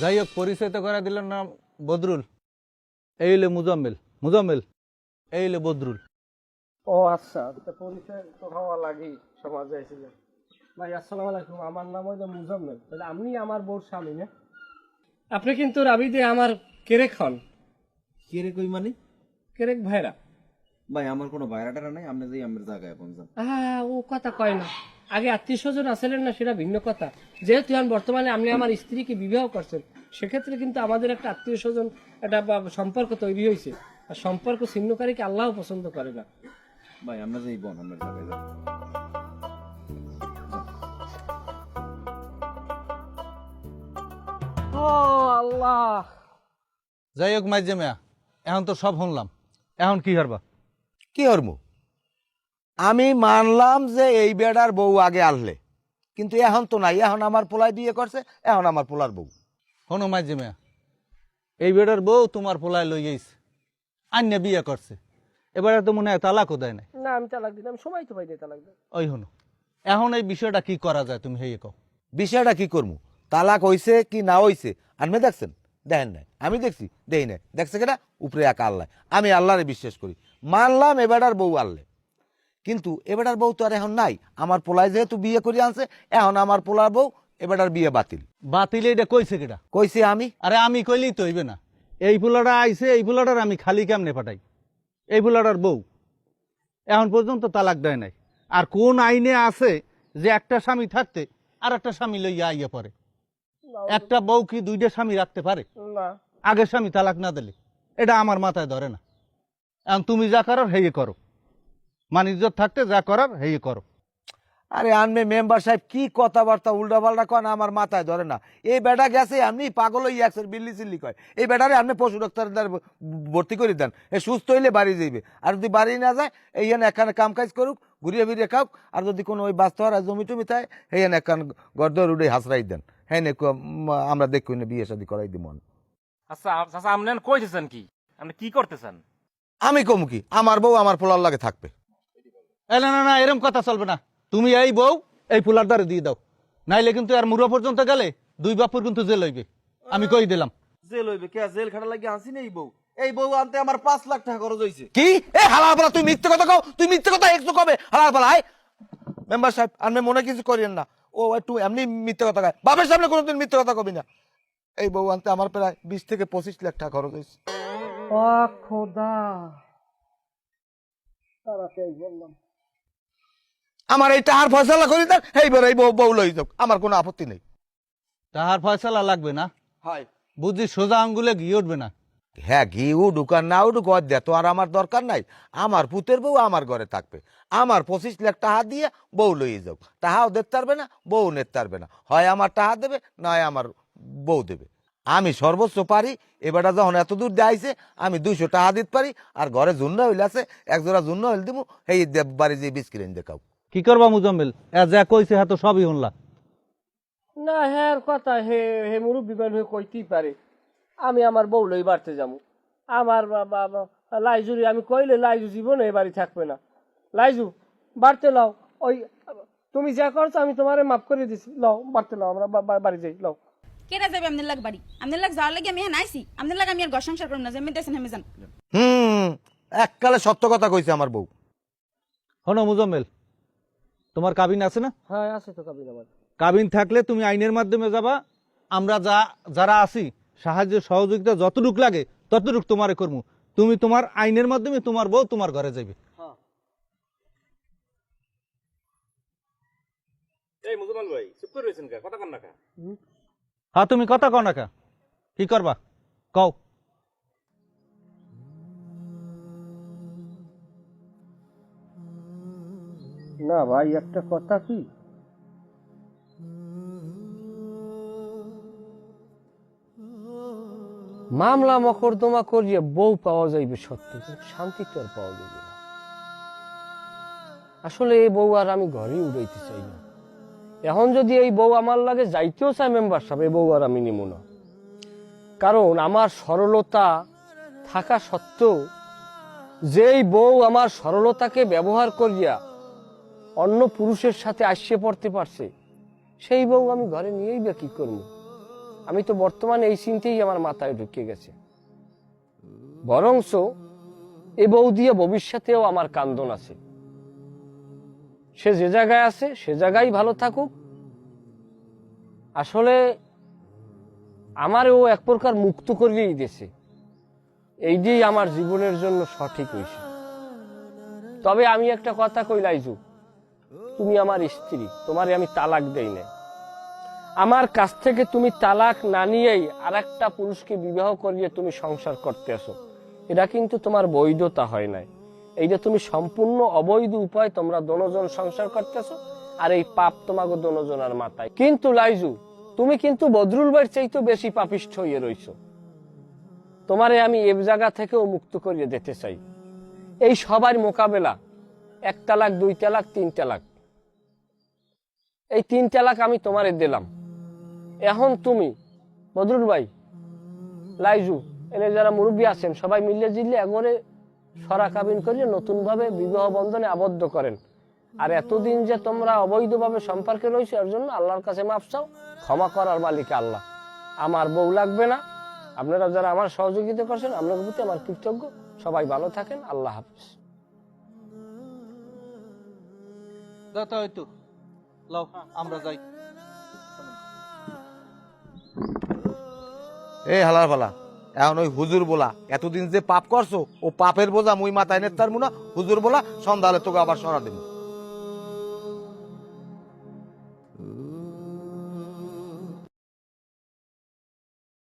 যাই হোক পরিচয় তো করে দিলেন না বদরুল। এই হলে মুজাম্মেল। মুজাম্মেল এই হলে বদরুল। ও আচ্ছা তা পরিচয় তো হওয়া লাগেই সমাজে এসেছে ভাই আসসালামু আলাইকুম। আমার নাম হইল মুজাম্মেল। তাহলে আপনি আমার বউর স্বামী না? আপনি কিন্তু রাবিদে আমার কেরেক হন। কে রে কই মানে? কেরেক ভাইরা। ভাই আমার কোনো বাইরা টারা নাই? আপনি যাই আমার জায়গায় যান হ্যাঁ ও কথা কয় না। আগে আত্মীয় স্বজন আসলেন না সেটা ভিন্ন কথা। যেহেতু এখন বর্তমানে আপনি আমার স্ত্রীকে বিবাহ করছেন সেক্ষেত্রে কিন্তু আমাদের একটা আত্মীয় স্বজন একটা সম্পর্ক তৈরি হয়েছে। আর সম্পর্ক ছিন্নকারীকে আল্লাহ পছন্দ করে না। ভাই আমরা যাই বোন আমার ও আল্লাহ। যাই হোক মাইজে মেয়া এখন তো সব শুনলাম। এখন কি হারবা কি হরম আমি মানলাম যে এই বেড়ার বউ আগে আনলে। কিন্তু এখন তো নাই এখন আমার পোলায় বিয়ে করছে এখন আমার পোলার বউ। শোনো মাইজে মেয়া এই বেটার বউ তোমার পোলায় লই গেছে আন্যা বিয়ে করছে। এবারে তো মনে হয় তালাকও দেয় নাই। না আমি তালাক দিলাম সময় তো পাই নাই তালাক দিলাম ওই হনো এখন এই বিষয়টা কি করা যায় তুমি হেয়ে কও। বিষয়টা কি করব তালাক হইছে কি না হইছে? আপনি দেখছেন? দেখেন নাই। আমি দেখছি দেখি নাই। দেখছে কেটা উপরে এক আল্লাহ। আমি আল্লাহরে বিশ্বাস করি। মানলাম এবেটার বউ আনলে। কিন্তু এবেটার বউ তো আর এখন নাই। আমার পোলায় যেহেতু বিয়ে করে আনছে এখন আমার পোলার বউ এবেটার বিয়ে বাতিল। বাতিলে এটা কইছে কেটা কইছি আমি। আরে আমি কইলেই তো হইবে না। এই ফুলাটা আইছে এই ফুলাটার আমি খালি কেমনে পাঠাই এই ফুলাটার বউ। এখন পর্যন্ত তালাক দেয় নাই। আর কোন আইনে আছে যে একটা স্বামী থাকতে আর একটা স্বামী লইয়া আইয়া পরে একটা বউ কি দুইটা স্বামী রাখতে পারে? আগের স্বামী তালাক না দিলে? এটা আমার মাথায় ধরে না। এখন তুমি যা করার হেয়ে করো। মান ইজ্জত থাকতে যা করার হেয়ে করো। আরে আনবে মেম্বার সাহেব কি কথাবার্তা উল্টা পাল্টা কন আমার মাথায় ধরে না। এই বেটা গেছে আপনি পাগল হয়ে একশো বিল্লি চিল্লি কয়। এই বেটারে আপনি পশু ডাক্তার দ্বারা ভর্তি করে দেন। এ সুস্থ হইলে বাড়ি যাইবে। আর যদি বাড়ি না যায় এই এখানে কাম কাজ করুক ঘুরিয়ে ফিরিয়ে খাওক আর যদি কোনো ওই বাস্তব আর জমি টমি থাকে এই এখান গর্দর উঠে হাসরাই দেন। হ্যাঁ আমরা দেখুন না বিয়ে শাদি করাই দিব। আচ্ছা আচ্ছা আপনি কইতেছেন কি? আপনি কি করতেছেন? আমি কম কি? আমার বউ আমার পোলার লাগে থাকবে। না না না এরম কথা চলবে না। তুমি এই বউ এই ফুলার দ্বারে দিয়ে দাও। নাইলে কিন্তু আর মুরা পর্যন্ত গেলে দুই বাপুর কিন্তু জেল হইবে। আমি কই দিলাম। জেল হইবে কে? জেল খাটা লাগি আনছি না এই বউ। এই বউ আনতে আমার পাঁচ লাখ টাকা খরচ হয়েছে কি? এ হালার পালা তুই মিথ্যে কথা কও। তুই মিথ্যে কথা একটু কবে? হালার পালা আয়। মেম্বার সাহেব আপনি মনে কিছু করিয়েন না। ও একটু এমনি মিথ্যে কথা কয়। বাপের সামনে কোনোদিন মিথ্যে কথা কবি না। এই বউ আনতে আমার প্রায় বিশ থেকে পঁচিশ লাখ টাকা খরচ হয়েছে ও খোদা। তাড়াতাড়ি বললাম? আমার এই টাহার ফয়সালা করি দেন এইবার এই বউ লই যাক আমার কোনো আপত্তি নেই। তাহার ফয়সালা লাগবে না? হয়। বুঝি সোজা আঙ্গুলে ঘি উঠবে না? হ্যাঁ ঘি উডুক আর না উডুক অদ দে তো আর আমার দরকার নাই। আমার পুতের বউ আমার ঘরে থাকবে। আমার পঁচিশ লাখ টাকা দিয়ে বউ লইয়ে যাও। তাহাও দেখতে পারবে না বউ নিতে পারবে না। হয় আমার টাকা দেবে নয় আমার বউ দেবে। আমি সর্বোচ্চ পারি এবারটা যখন এত দূর দেয়াইছে আমি দুইশো টাকা দিতে পারি আর ঘরে জুন্ন হইলে আছে একজোড়া জুন্ন হইলে দিব এই দে- বাড়ি যে বিষ কিনে দেখাও কি করবা মুজাম্মেল? এ যা কইছে হ্যাঁ তো সবই শুনলা। না হ্যাঁ কথা হে হে মুরব্বী মানুষ কইতেই পারে। আমি আমার বউ লই বাড়তে যাব। আমার লাইজুরি আমি কইলে লাইজু জীবনে এ বাড়ি থাকবে না। লাইজু বাড়তে লাও। ওই তুমি যা করছ আমি তোমারে মাফ করে দিছি। লও বাড়তে লাও আমরা বাড়ি যাই লও। কেটা যাবে আপনার লাগ বাড়ি? আপনার লাগ যাওয়ার লাগে আমি হ্যাঁ আইসি আপনার লাগ আমি আর ঘর সংসার করব না যেমন দেখছেন হেমে যান হুম এককালে সত্য কথা কইছে আমার বউ। শোনো মুজাম্মেল তোমার কাবিন আছে না? হ্যাঁ আছে তো কাবিল আমার। কাবিন থাকলে তুমি আইনের মাধ্যমে যাবা। আমরা যা যারা আছি সাহায্য সহযোগিতা যতটুক লাগে ততটুক তোমারে করব তুমি তোমার আইনের মাধ্যমে তোমার বউ তোমার ঘরে যাবে এই মুজমান ভাই চুপ করে রয়েছেন কে? কথা কন হ্যাঁ তুমি কথা কও না কি করবা? কও। না ভাই, একটা কথা কি? মামলা মকদ্দমা করিয়ে বউ পাওয়া যাইবে সত্য, শান্তি তো আর পাওয়া যাইবে না। আসলে এই বউ আর আমি ঘরেই উড়াইতে চাই না। এখন যদি এই বউ আমার লাগে যাইতেও চাই মেম্বার সাহেব, এই বউ আর আমি নিব না। কারণ আমার সরলতা থাকা সত্ত্বেও, যেই বউ আমার সরলতাকে ব্যবহার করিয়া অন্য পুরুষের সাথে আসিয়ে পড়তে পারছে। সেই বউ আমি ঘরে নিয়েই বা কি করব? আমি তো বর্তমানে এই চিন্তেই আমার মাথায় ঢুকে গেছে। বরংস এ বউ দিয়ে ভবিষ্যতেও আমার কান্দন আছে। সে যে জায়গায় আছে, সে জায়গায় ভালো থাকুক। আসলে আমার ও এক প্রকার মুক্ত করিয়েই দিয়েছে। এই দিয়েই আমার জীবনের জন্য সঠিক হয়েছে। তবে আমি একটা কথা কই, লাইজু। তুমি আমার স্ত্রী, তোমারে আমি তালাক দেই না আমার কাছ থেকে তুমি তালাক না নিয়েই আর একটা পুরুষকে বিবাহ করিয়ে তুমি সংসার করতে আসো। এটা কিন্তু তোমার বৈধতা হয় নাই। এইটা তুমি সম্পূর্ণ অবৈধ উপায়, তোমরা দনোজন সংসার করতেছো আর এই পাপ তোমাকে দনোজনের মাথায়। কিন্তু লাইজু, তুমি কিন্তু বদরুল ভাইয়ের চাইতে বেশি পাপিষ্ঠ হয়ে রইছো। তোমারে আমি এ জায়গা থেকেও মুক্ত করিয়ে দিতে চাই। এই সবার মোকাবেলা এক তালাক দুই তালাক তিন তালাক এই তিন তালাক আমি তোমারে দিলাম। এখন তুমি, বদরুল ভাই, লাইজু, এনে যারা মুরব্বী আছেন, সবাই মিলে জিললে একবারে সরা কাবিন করিয়ে নতুনভাবে বিবাহ বন্ধনে আবদ্ধ করেন। আর এতদিন যে তোমরা অবৈধভাবে সম্পর্কে রয়েছে, এর জন্য আল্লাহর কাছে মাফ চাও, ক্ষমা করার মালিক আল্লাহ। আমার বউ লাগবে না। আপনারা যারা আমার সহযোগিতা করছেন, আপনাদের প্রতি আমার কৃতজ্ঞ। সবাই ভালো থাকেন। আল্লাহ হাফিজ। দাতা হয়তো লও, আমরা যাই। এই হালার ভালা এখন ওই হুজুর বলা, এতদিন যে পাপ করছ, ও পাপের বোঝা মুই মাথায় নেতার মুনা, হুজুর বলা সন্ধ্যা হলে তোকে আবার সরা দেবো।